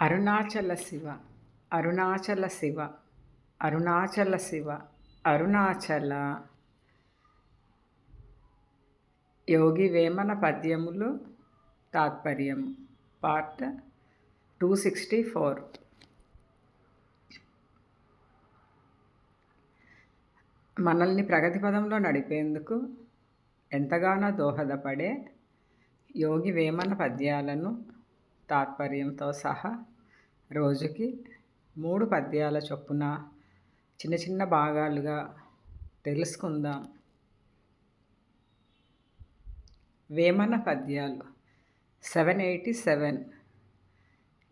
అరుణాచల శివ అరుణాచల శివ అరుణాచల శివ అరుణాచల. యోగి వేమన పద్యములు తాత్పర్యం part two sixty four. మనల్ని ప్రగతి పదంలో నడిపేందుకు ఎంతగానో దోహదపడే యోగి వేమన పద్యాలను తాత్పర్యంతో సహా రోజుకి మూడు పద్యాల చొప్పున చిన్న చిన్న భాగాలుగా తెలుసుకుందాం. వేమన పద్యాలు సెవెన్ ఎయిటీ సెవెన్.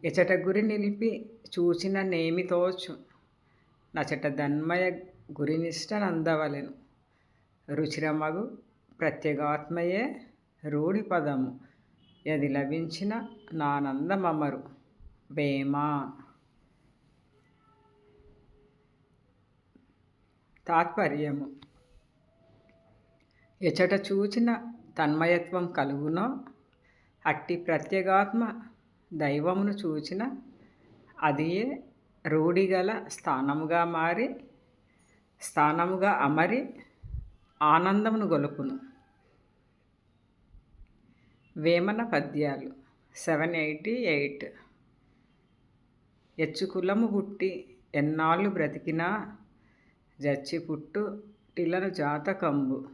ఎచట గురి నిలిపి చూచిన నేమితోచు నచట దన్మయ గురినిష్ట నందవలెను. రుచిరమగు ప్రత్యేగాత్మయే రూఢి పదము. యది లభించిన నానందమమరు. వేమ. తాత్పర్యము. ఎచట చూచిన తన్మయత్వం కలుగునో అట్టి ప్రత్యేగాత్మ దైవమును చూచిన అదియే రూఢిగల స్థానముగా మారి స్థానముగా అమరి ఆనందమును గొలుపును. వేమన పద్యాలు. Seven eighty eight. ఎచ్చుకులము పుట్టి ఎన్నాళ్ళు బ్రతికినా జచ్చి పుట్టు టిలను జాతకంబు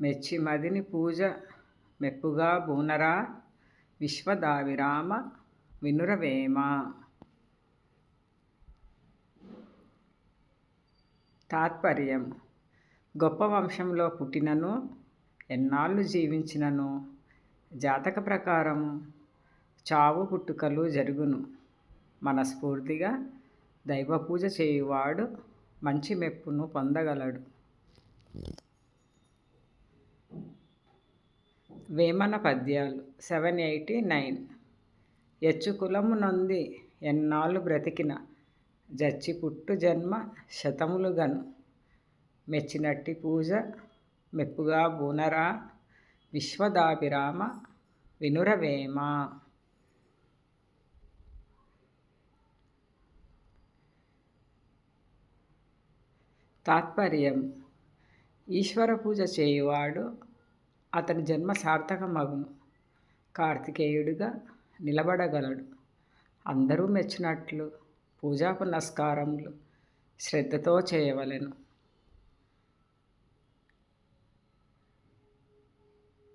మెచ్చి మదిని పూజ మెప్పుగా బూనరా విశ్వదావిరామ వినురవేమ తాత్పర్యం. గొప్ప వంశంలో పుట్టినను ఎన్నాళ్ళు జీవించినను జాతక ప్రకారం చావు పుట్టుకలు జరుగును. మనస్ఫూర్తిగా దైవ పూజ చేయువాడు మంచి మెప్పును పొందగలడు. వేమన పద్యాలు సెవెన్ ఎయిటీ నైన్. ఎచ్చుకులము నొంది ఎన్నాళ్ళు బ్రతికిన జచ్చి పుట్టు జన్మ శతములుగను. మెచ్చినట్టి పూజ మెప్పుగా బూనరా విశ్వదాభిరామ వినురవేమ. తాత్పర్యం. ఈశ్వర పూజ చేయువాడు అతని జన్మ సార్థకమగును. కార్తికేయుడిగా నిలబడగలడు. అందరూ మెచ్చినట్లు పూజా పునస్కారములు శ్రద్ధతో చేయవలెను.